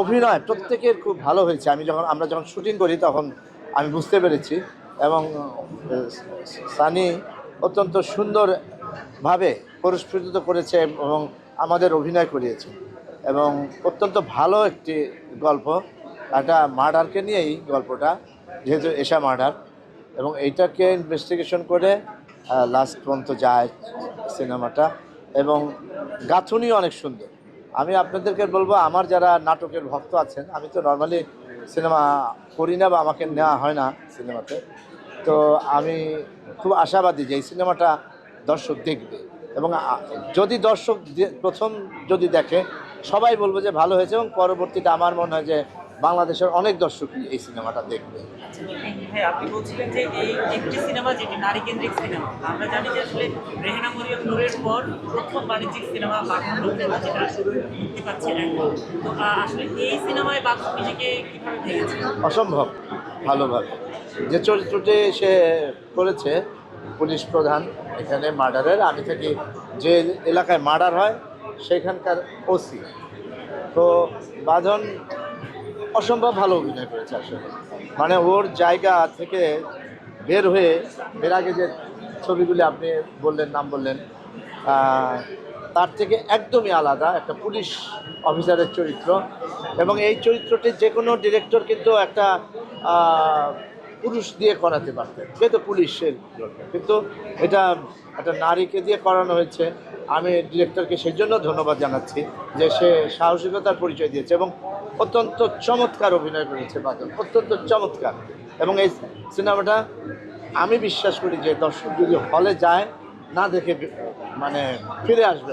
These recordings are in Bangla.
অভিনয় প্রত্যেকের খুব ভালো হয়েছে। আমি যখন আমরা যখন শুটিং করি তখন আমি বুঝতে পেরেছি এবং সানি অত্যন্ত সুন্দরভাবে পুরস্কৃত করেছে এবং আমাদের অভিনয় করিয়েছে এবং অত্যন্ত ভালো একটি গল্প। একটা মার্ডারকে নিয়েই গল্পটা, যেহেতু এশা মার্ডার। এবং এইটাকে ইনভেস্টিগেশন করে লাস্ট পর্যন্ত যায় সিনেমাটা। এবং গাঁথুনি অনেক সুন্দর। আমি আপনাদেরকে বলব, আমার যারা নাটকের ভক্ত আছেন, আমি তো নর্মালি সিনেমা করি না বা আমাকে নেওয়া হয় না সিনেমাতে তো আমি খুব আশাবাদী যে এই সিনেমাটা দর্শক দেখবে। এবং যদি দর্শক প্রথম যদি দেখে, সবাই বলব যে ভালো হয়েছে এবং পরবর্তীতে আমার মনে হয় যে বাংলাদেশের অনেক দর্শক এই সিনেমাটা দেখবে। হ্যাঁ আপনি বলছিলেন যে এই একটি সিনেমা যেটি নারী কেন্দ্রিক সিনেমা আমরা জানি যে আসলে রেহেনা মরিয়ম নূরের পর প্রথম বাণিজ্যিক সিনেমা বাঘন যেটা মুক্তি পাচ্ছে এখন তো আসলে এই সিনেমায় বাঘ নিজেকে কীভাবে ভেঙেছে? অসম্ভব ভালোভাবে। যে চরিত্রটি সে করেছে পুলিশ প্রধান এখানে মার্ডারের আমি থাকি যে এলাকায় মার্ডার হয় সেখানকার ওসি। তো বাঁধন অসম্ভব ভালো অভিনয় করেছে আসলে। মানে ওর জায়গা থেকে বের হয়ে এর আগে যে ছবিগুলি আপনি বললেন, নাম বললেন তার থেকে একদমই আলাদা একটা পুলিশ অফিসারের চরিত্র এবং এই চরিত্রটি যে কোনো ডিরেক্টর কিন্তু একটা পুরুষ দিয়ে করাতে পারতেন। যেহেতু পুলিশের জন্য। কিন্তু এটা একটা নারীকে দিয়ে করানো হয়েছে। আমি ডিরেক্টরকে সেই জন্য ধন্যবাদ জানাচ্ছি যে সে সাহসিকতার পরিচয় দিয়েছে এবং অত্যন্ত চমৎকার অভিনয় করেছে বাদল, অত্যন্ত চমৎকার এবং এই সিনেমাটা আমি বিশ্বাস করি যে দর্শক যদি হলে যায়, না দেখে মানে ফিরে আসবে।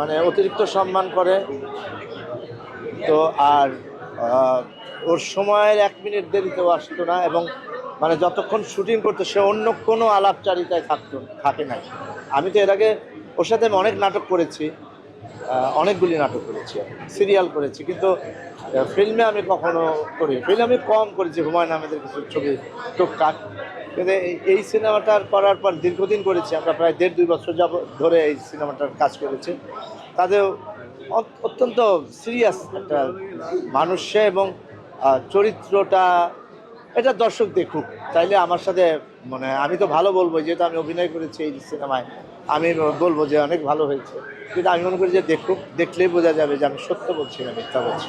মানে অতিরিক্ত সম্মান করে। তো আর ওর সময়ের এক মিনিট দেরিতেও আসতো না এবং মানে যতক্ষণ শুটিং করতো, সে অন্য কোনো আলাপচারিতায় থাকতো, থাকে নাই। আমি তো এর আগে ওর সাথে আমি অনেক নাটক করেছি। অনেকগুলি নাটক করেছি সিরিয়াল করেছি, কিন্তু ফিল্মে আমি কখনো করি ফিল্মে আমি কম করেছি, হুমায়ুন আহমেদের কিছু ছবি টুকটাক। কিন্তু এই- সিনেমাটার করার পর দীর্ঘদিন করেছি, আমরা প্রায় দেড় দুই বছর যাব, ধরে এই সিনেমাটার কাজ করেছি। তাদের অত- অত্যন্ত সিরিয়াস একটা মানুষ এবং চরিত্রটা, এটা দর্শক দেখুক তাইলে আমার সাথে মানে আমি তো ভালো বলব, যেহেতু আমি অভিনয় করেছি এই সিনেমায়, আমি বলব যে অনেক ভালো হয়েছে। কিন্তু আমি মনে করি যে দেখুক, দেখলেই বোঝা যাবে যে আমি সত্য বলছি না মিথ্যা বলছি।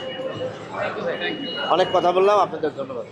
অনেক কথা বললাম, আপনাদের ধন্যবাদ।